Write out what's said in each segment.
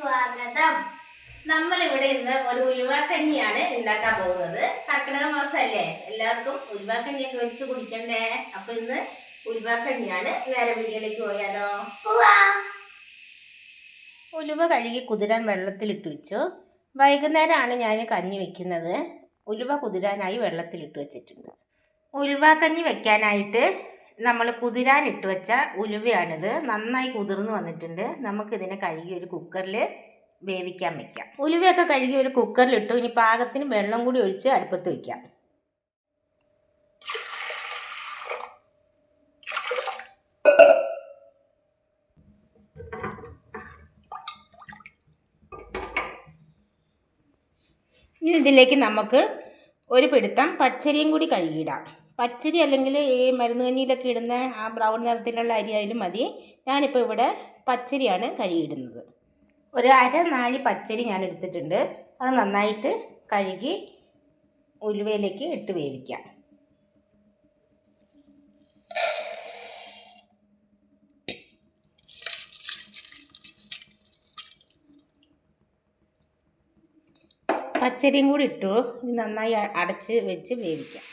സ്വാഗതം. നമ്മളിവിടെ ഇന്ന് ഒരു ഉലുവാക്കഞ്ഞിയാണ് ഉണ്ടാക്കാൻ പോകുന്നത്. കർക്കിടക മാസമല്ലേ? എല്ലാവർക്കും ഉലുവാക്കഞ്ഞിയൊക്കെ വെച്ച് കുടിക്കണ്ടേ? അപ്പൊ ഇന്ന് ഉലുവാക്കഞ്ഞിയാണ്. നേരെ വീഡിയോയിലേക്ക് പോയാലോ? ഉലുവ കഴുകി കുതിരാൻ വെള്ളത്തിലിട്ട് വെച്ചു. വൈകുന്നേരമാണ് ഞാൻ കഞ്ഞി വെക്കുന്നത്. ഉലുവ കുതിരാനായി വെള്ളത്തിലിട്ട് വെച്ചിട്ടുണ്ട്. ഉലുവാക്കഞ്ഞി വെക്കാനായിട്ട് നമ്മൾ കുതിരാനിട്ട് വെച്ച ഉലുവയാണിത്. നന്നായി കുതിർന്ന് വന്നിട്ടുണ്ട്. നമുക്കിതിനെ കഴുകി ഒരു കുക്കറിൽ വേവിക്കാൻ വെക്കാം. ഉലുവയൊക്കെ കഴുകി ഒരു കുക്കറിലിട്ടു. ഇനി പാകത്തിന് വെള്ളം കൂടി ഒഴിച്ച് അടുപ്പത്ത് വയ്ക്കാം ഇനി ഇതിലേക്ക് നമുക്ക് ഒരു പിടുത്തം പച്ചരിയും കൂടി കഴുകിയിടാം. പച്ചരി അല്ലെങ്കിൽ ഈ മരുന്ന് കഞ്ഞിയിലൊക്കെ ഇടുന്ന ആ ബ്രൗൺ നിറത്തിലുള്ള അരി ആയാലും മതി. ഞാനിപ്പോൾ ഇവിടെ പച്ചരിയാണ് കഴുകിയിടുന്നത്. ഒരു അര നാഴി പച്ചരി ഞാൻ എടുത്തിട്ടുണ്ട്. അത് നന്നായിട്ട് കഴുകി ഉലുവയിലേക്ക് ഇട്ട് വേവിക്കാം. പച്ചരിയും കൂടി ഇട്ടു. നന്നായി അടച്ച് വെച്ച് വേവിക്കാം.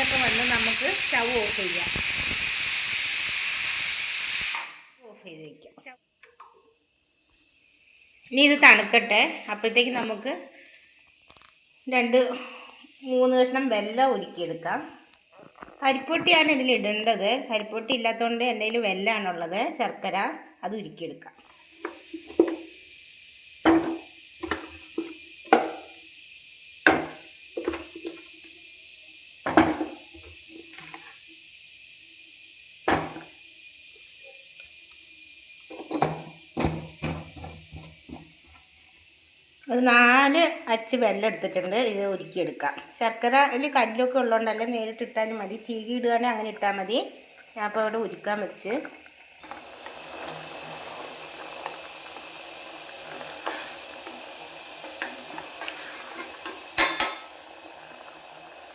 വിസിലൊക്കെ വന്ന് നമുക്ക് സ്റ്റവ് ഓഫ് ചെയ്യാം. ഓഫ് ചെയ്ത് വയ്ക്കാം ഇനി ഇത് തണുക്കട്ടെ. അപ്പോഴത്തേക്ക് നമുക്ക് രണ്ട് മൂന്ന് കഷ്ണം വെല്ലം ഒരുക്കിയെടുക്കാം കരിപ്പൊട്ടിയാണ് ഇതിൽ ഇടേണ്ടത് കരിപ്പൊട്ടി ഇല്ലാത്തതുകൊണ്ട് എന്റെ കയ്യിൽ വെല്ലമാണുള്ളത് ശർക്കര അത് ഉരുക്കിയെടുക്കാം. ഒരു നാല് അച്ച് വെല്ലം എടുത്തിട്ടുണ്ട്. ഇത് ശർക്കര അതിൽ കല്ലൊക്കെ ഉള്ളതുകൊണ്ടല്ലേ നേരിട്ട് ഇട്ടാലും മതി. ചീകി ഇടുകയാണെങ്കിൽ അങ്ങനെ ഇട്ടാൽ മതി. ഞാൻ അപ്പോൾ അവിടെ ഉരുക്കാൻ വെച്ച്.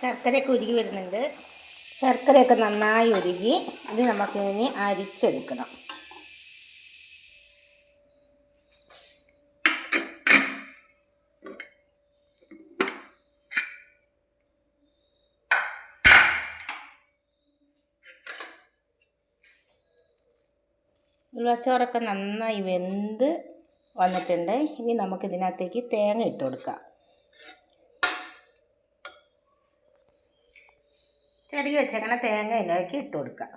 ശർക്കരയൊക്കെ ഉരുകി വരുന്നുണ്ട്. ശർക്കരയൊക്കെ നന്നായി ഉരുകി ഇത് നമുക്കിനി അരിച്ചെടുക്കണം. ഉള്ളിച്ചോറൊക്കെ നന്നായി വെന്ത് വന്നിട്ടുണ്ട്. ഇനി നമുക്ക് ഇതിനകത്തേക്ക് തേങ്ങ ഇട്ട് കൊടുക്കാം. ചെറിയ വെച്ചങ്ങനെ തേങ്ങ ഇതിലേക്ക് ഇട്ട് കൊടുക്കാം.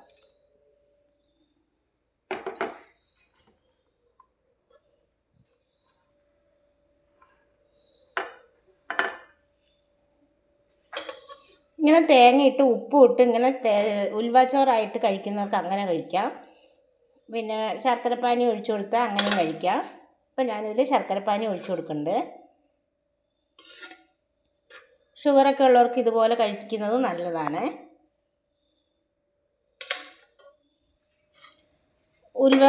ഇങ്ങനെ തേങ്ങ ഇട്ട് ഉപ്പും ഇട്ട് ഇങ്ങനെ ഉൽവാച്ചോറായിട്ട് കഴിക്കുന്നവർക്ക് അങ്ങനെ കഴിക്കാം. പിന്നെ ശർക്കരപ്പാനി ഒഴിച്ചു കൊടുത്താൽ അങ്ങനെയും കഴിക്കാം. അപ്പം ഞാനിതിൽ ശർക്കരപ്പാനി ഒഴിച്ചു കൊടുക്കുന്നുണ്ട്. ഷുഗറൊക്കെ ഉള്ളവർക്ക് ഇതുപോലെ കഴിക്കുന്നത് നല്ലതാണ്. ഉൽവ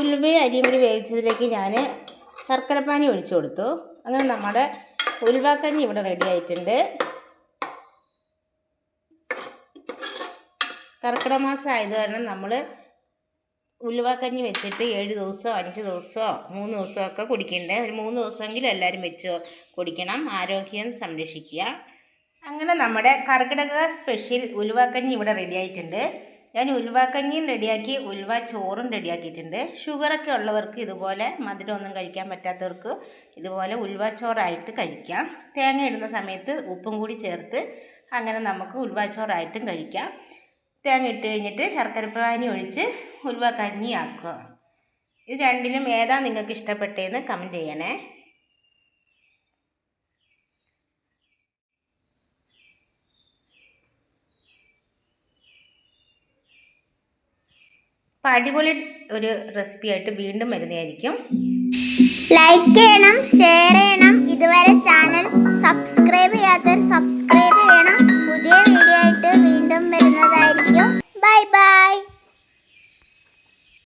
ഉലുവയും അരിയും കൂടി വേവിച്ചതിലേക്ക് ഞാൻ ശർക്കരപ്പാനി ഒഴിച്ചു കൊടുത്തു. അങ്ങനെ നമ്മുടെ ഉലുവാക്കഞ്ഞി ഇവിടെ റെഡി ആയിട്ടുണ്ട്. കർക്കിടക മാസം ആയത് കാരണം നമ്മൾ ഉലുവാക്കഞ്ഞി വെച്ചിട്ട് ഏഴ് ദിവസമോ അഞ്ച് ദിവസമോ മൂന്ന് ദിവസമോ ഒക്കെ കുടിക്കണ്ടേ? ഒരു മൂന്ന് ദിവസമെങ്കിലും എല്ലാവരും വെച്ച് കുടിക്കണം. ആരോഗ്യം സംരക്ഷിക്കുക. അങ്ങനെ നമ്മുടെ കർക്കിടക സ്പെഷ്യൽ ഉലുവാക്കഞ്ഞി ഇവിടെ റെഡി ആയിട്ടുണ്ട്. ഞാൻ ഉലുവാക്കഞ്ഞിയും റെഡിയാക്കി ഉലുവ ചോറും റെഡിയാക്കിയിട്ടുണ്ട് ഷുഗറൊക്കെ ഉള്ളവർക്ക് ഇതുപോലെ മധുരമൊന്നും കഴിക്കാൻ പറ്റാത്തവർക്ക് ഇതുപോലെ ഉലുവ ചോറായിട്ട് കഴിക്കാം. തേങ്ങ ഇടുന്ന സമയത്ത് ഉപ്പും കൂടി ചേർത്ത് അങ്ങനെ നമുക്ക് ഉലുവ ചോറായിട്ടും കഴിക്കാം. തേങ്ങ ഇട്ട് കഴിഞ്ഞിട്ട് ശർക്കരപ്പാനി ഒഴിച്ച് ഉലുവ കഞ്ഞിയാക്കുക ഇത് രണ്ടിലും ഏതാ നിങ്ങൾക്ക് ഇഷ്ടപ്പെട്ടതെന്ന് കമന്റ് ചെയ്യണേ. അപ്പം അടിപൊളി ഒരു റെസിപ്പി ആയിട്ട് വീണ്ടും വരുന്നതായിരിക്കും. ലൈക്ക് ചെയ്യണം ഷെയർ ചെയ്യണം. ഇതുവരെ ചാനൽ സബ്സ്ക്രൈബ് ചെയ്യാത്തവർ സബ്സ്ക്രൈബ്